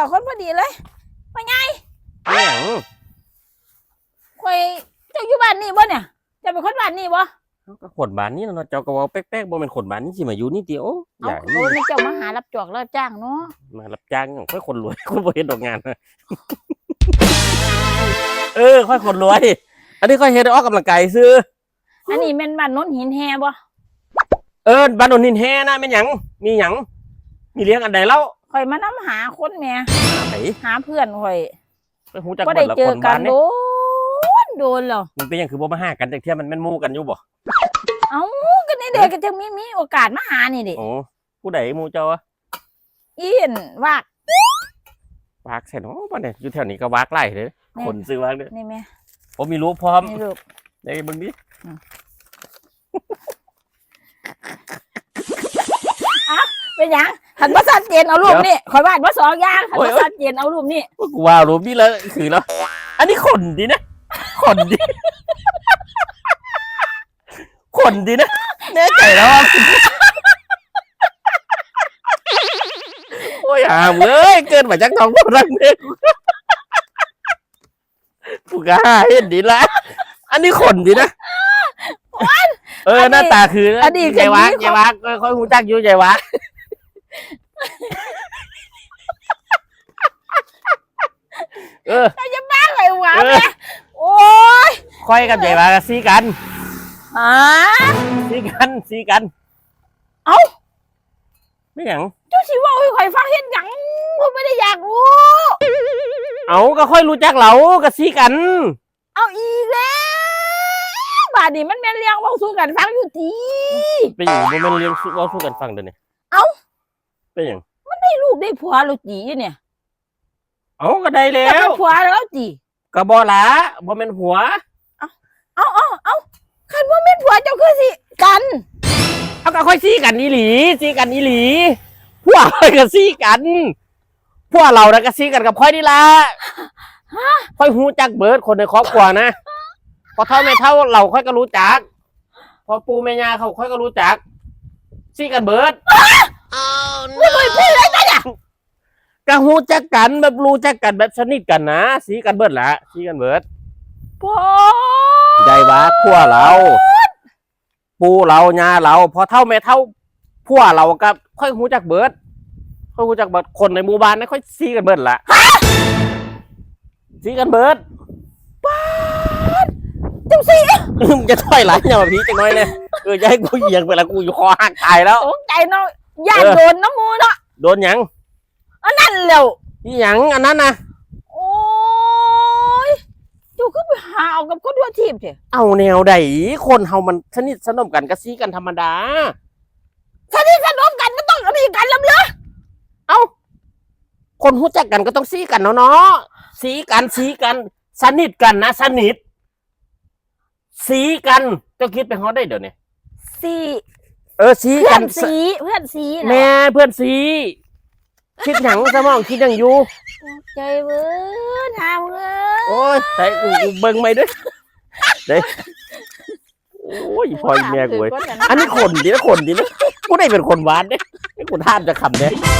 อคนพอดีเลยว่าไงแม่งคอยเจ้าอยู่บ้านนี่บ่เนี่ยเจะเป็นคนบ้านนี่บ่เขาก็ขนบานนี่เนาะเจ้าก็เว่าแป๊กๆบ่แม่นขนบานนี่สิมาอยู่นี่เดียวอเอาย่างโอ้นี้ยเจ้ามาหารับจอกรับจ้างเนาะมารับจ้างค่อยคนรวยค่อยบ่เฮ็ดดอกงานเออ ค่อยคนรวย อันนี้ค่อยเฮ็ดให้ออกกำลังกายซื้อ อันนี้แม่นบ้านโน้นหินแฮบ่เออบ้านโนนนินแฮนะแม่นหยัง มีหยัง มีเลี้ยงอันใดแล้ว คอยมานํหาคนแหม่ไหนหาเพื่อนคอยไปฮู้จักบ่เบิได้ดละเจคอนกับ้านนโดเนี่ยนโดนแล้วมันเป็นหยังคือบ่มาหากันจักเที่ยมันแม่นหมู่กันอยู่บ่เอ้าก็นี่เด็กก็จะมีมีโอกาสมาหานี่ดิโอ้ผู้ใดหมู่เจ้าอะอีนวากวากใส่เนาะบ่เนี่ยอยู่แถวนี้ก็วากไล่เด้อคนซื้อวากเด้อนี่แม่ผมมีรูปพร้อมนี่ลูกได้เบิ่งดิเป็นหยัง หันบ่ชัดเจนเอารูปนี่คอยวาดบ่สองอย่างหันบ่ชัดเจนเอารูปนี่ว่ากูว่ารูปนี่แล้วคือแล้ว อันนี้คนดีนะคนดีคนดีนะแน่ใจแล้วว่าโอ้ยหามเอ้ยเกินมาจากท้องพรังเนี่ยกูกล้าเห็นดีละอันนี้คนดีนะเออหน้าตาคืออดีตใหญ่วักคนนี้ใหญ่วักค่อยหูจักอยู่ใหญ่วัก เอออะไรวะเออ แม่โอ้ยค่อยกับใหญ่วักก็ซีกันฮะซีกันซีกันเอ้าไม่หยังเจ้าสิเว่าให้ข่อยฟังเฮ็ดหยังผมไม่ได้อยากรู้ เอาก็ค่อยรู้จักเราก็ซีกัน เอาอีกแล้วบาดนี้มันแม่นเลี้ยงเว้าสู้กันฟังอยู่ที เป็นอย่างบ่แม่นเลี้ยงสู้เว้าสู้กันฟังเด้อเนี่ยเอ้า เป็นอย่าง ได้ลูกได้ผัวแล้วจีเนี่ย เอาก็ได้แล้จะเป็วนผัวแล้วจีก็บ่ละบ่แม่นหัว เอาเอาเอาคันว่าแม่นผัวเจ้าคือสิกัน เอาก็ค่อยซีกันอีหลีซีกันอีหลีพวกค่อยก็ซีกัน พวกเรานะก็ซีกันกับค่อยนี่ล่ะค่อยฮู้จักเบิดคนในครอบครัวนะพอเท่าไม่เท่าเราค่อยก็รู้จัก พอปู่แม่ย่าเขาค่อยก็รู้จักซีกันเบิดไม่เคยพูดเลยนะเนี่ ยก็ฮู้จักกันแบบรู้จักกันแบบสนิทกันนะซีกันเบิดละซีกันเบิดพ่อใหญ่วาพวกเราปูเราญาเราพอเท่าแม่เท่าพวกเราก็ค่อยฮู้จักเบิด ค่อยฮู้จักเบิดคนในหมู่บ้านนะค่อยซีกันเบิดละซีกันเบิดเจ้าสิมึงจะถอยหลังอย่ามาพีจังน้อยเลยเออจะให้กูเหยียงไปละกูอยู่คอหักตายแล้วตกใจเนาะย่านเออโดนน้ำมูเนาะโดนหยัง อันนั้นแล้วนี่หยังอันนั้นนะโอ้ยเจ้าก็ไปหาเอากับคนทั่วทีมเถอะเอาแนวใดคนเฮามันสนิทสนมกันก็ซีกันธรรมดา สนิทสนมกันก็ต้องรีกันลำเลือเอ้า คนรู้จักกันก็ต้องซีกันเนาะเนาะซีกันซีกัน สนิทกันนะสนิทซีกันเจ้าคิดไปฮอดได้เดี๋ยวนี้สีเออซีเพื่กัอนนสีเพื่อนสีนะแม่เพื่อนซี คิดหยังสมองคิดหยังอยู่ใจเว้ยทำเว้ยโอ้ยใส่กูกูเบิ่งไม่ด้วยเด้โอ้ยพอยแม่กูเว้ยอันนี้คนดีนะคนดีนะกูได้เป็นคนหวานเนี่ยนี่กูท่ามจะคำเนี่ยโ